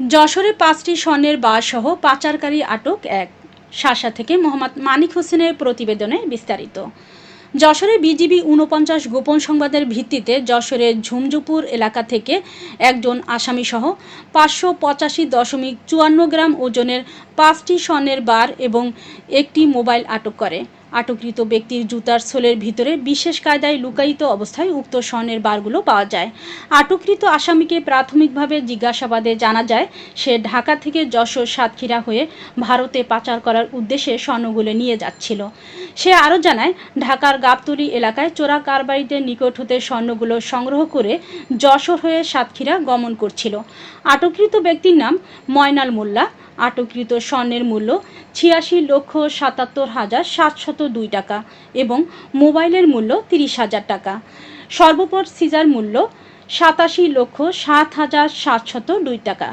যশোরে পাঁচটি স্বর্ণের বার সহ পাচারকারী আটক এক। শাসা থেকে মোহাম্মদ মানিক হোসেনের প্রতিবেদনে বিস্তারিত। যশোরে বিজিবি উনপঞ্চাশ গোপন সংবাদের ভিত্তিতে যশোরের ঝুমঝুপুর এলাকা থেকে একজন আসামিসহ পাঁচশো পঁচাশি দশমিক চুয়ান্ন গ্রাম ওজনের পাঁচটি স্বর্ণের বার এবং একটি মোবাইল আটক করে। আটককৃত ব্যক্তির জুতার সোলের ভিতরে বিশেষ কায়দায় লুকায়িত অবস্থায় উক্ত স্বর্ণের বারগুলো পাওয়া যায়। আটককৃত আসামিকে প্রাথমিকভাবে জিজ্ঞাসাবাদে জানা যায়, সে ঢাকা থেকে যশোর সাতক্ষীরা হয়ে ভারতে পাচার করার উদ্দেশ্যে স্বর্ণগুলো নিয়ে যাচ্ছিল। সে আরও জানায়, ঢাকার গাবতলী এলাকায় চোরা কারবারিদের নিকট হতে স্বর্ণগুলো সংগ্রহ করে যশোর হয়ে সাতক্ষীরা গমন করছিল। আটককৃত ব্যক্তির নাম ময়নাল মোল্লা। আটককৃত স্বর্ণের মূল্য ছিয়াশি লক্ষ সাতাত্তর হাজার সাতশত দুই টাকা এবং মোবাইলের মূল্য তিরিশ হাজার টাকা। সর্বোপর সিজার মূল্য সাতাশি লক্ষ সাত হাজার সাতশত দুই টাকা।